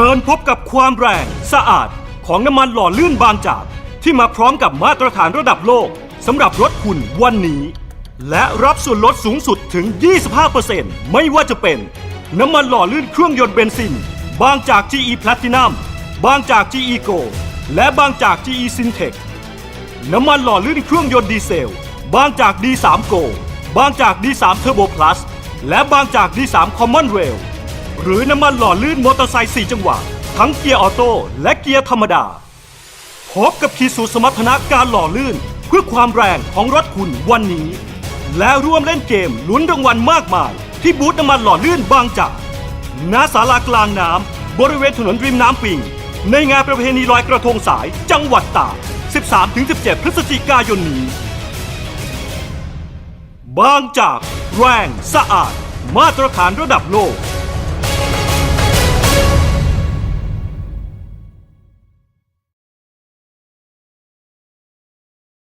ชิญพบกับความแรงสะอาดของน้ำมันหล่อลื่นบางจาก ที่มาพร้อมกับมาตรฐานระดับโลกสำหรับรถคุณวันนี้ และรับส่วนลดสูงสุดถึง 25%ไม่ว่าจะเป็น น้ำมันหล่อลื่นเครื่องยนต์เบนซิน บางจาก GE Platinum บางจาก GE Go และบางจาก GE Syntec น้ำมันหล่อลื่นเครื่องยนต์ดีเซล บางจาก D3 Go บางจาก D3 Turbo Plus และบางจาก D3 Common Rail หรือน้ำมันหล่อลื่นมอเตอร์ไซค์4จังหวะ ทั้งเกียร์ออโต้และเกียร์ธรรมดา พบกับขีดสูตรสมรรถนะการหล่อลื่น เพื่อความแรงของรถคุณวันนี้ และร่วมเล่นเกมลุ้นรางวัลมากมาย ที่บูธน้ำมันหล่อลื่นบางจากณศาลากลางน้ำบริเวณถนนริมน้ำปิง ในงานประเพณีลอยกระทงสายจังหวัดตาก 13-17 พฤศจิกายนนี้ บางจาก แรง สะอาด มาตรฐานระดับโลก